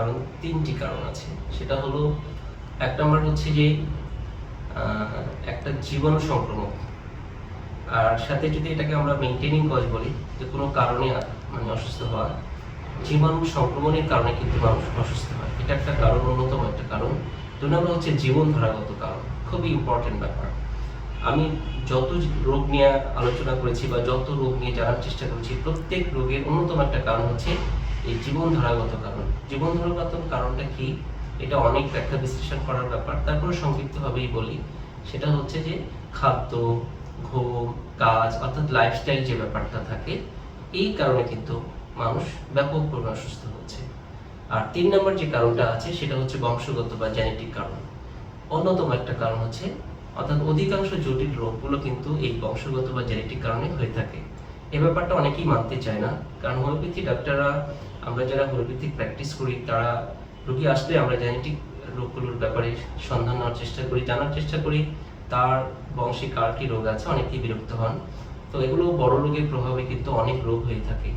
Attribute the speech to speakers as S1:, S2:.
S1: কারণ, তিনটি কারণ আছে। সেটা হলো, এক নম্বর হচ্ছে যে একটা জীবাণু সংক্রমক। আর সাথে যদি এটাকে আমরা মেনটেনিং কজ বলি, যে কোনো কারণে মানে অসুস্থ হওয়া, জীবাণু সংক্রমণের কারণে কিন্তু মানুষ অসুস্থ হয়। এটা একটা কারণ, অন্যতম একটা কারণ। দুই নম্বর হচ্ছে জীবনধারাগত কারণ। খুবই ইম্পর্টেন্ট ব্যাপার। আমি যত রোগ নিয়ে আলোচনা করেছি বা যত রোগ নিয়ে জানার চেষ্টা করেছি, প্রত্যেক রোগের অন্যতম একটা কারণ হচ্ছে এই জীবনধারাগত কারণ। জীবনধারাগত কারণটা কি? এটা অনেক ব্যাখ্যা বিশ্লেষণ করার ব্যাপার। তারপরে সংক্ষিপ্তভাবেই বলি। সেটা হচ্ছে যে খাদ্য, ঘুম, কাজ, অর্থাৎ লাইফস্টাইল যে ব্যাপারটা থাকে, এই কারণে কিন্তু মানুষ ব্যাপক পরিমাণ অসুস্থ হচ্ছে। আর তিন নম্বর যে কারণটা আছে, সেটা হচ্ছে বংশগত বা জেনেটিক কারণ। অন্যতম একটা কারণ হচ্ছে, অর্থাৎ অধিকাংশ জটিল রোগগুলো কিন্তু এই বংশগত বা জেনেটিক কারণে হয়ে থাকে। এ ব্যাপারটা অনেকেই মানতে চায় না। কারণ হোমিওপ্যাথি ডাক্তাররা, আমরা যারা হোমিওপ্যাথিক প্র্যাকটিস করি, তারা রোগী আসলে আমরা জেনেটিক রোগগুলোর ব্যাপারে সন্ধান নেওয়ার চেষ্টা করি, জানার চেষ্টা করি। তার বংশে কার কি রোগ আছে, অনেকেই বিরক্ত হন। তো এগুলো বড় রোগের প্রভাবে কিন্তু অনেক রোগ হয়ে থাকে।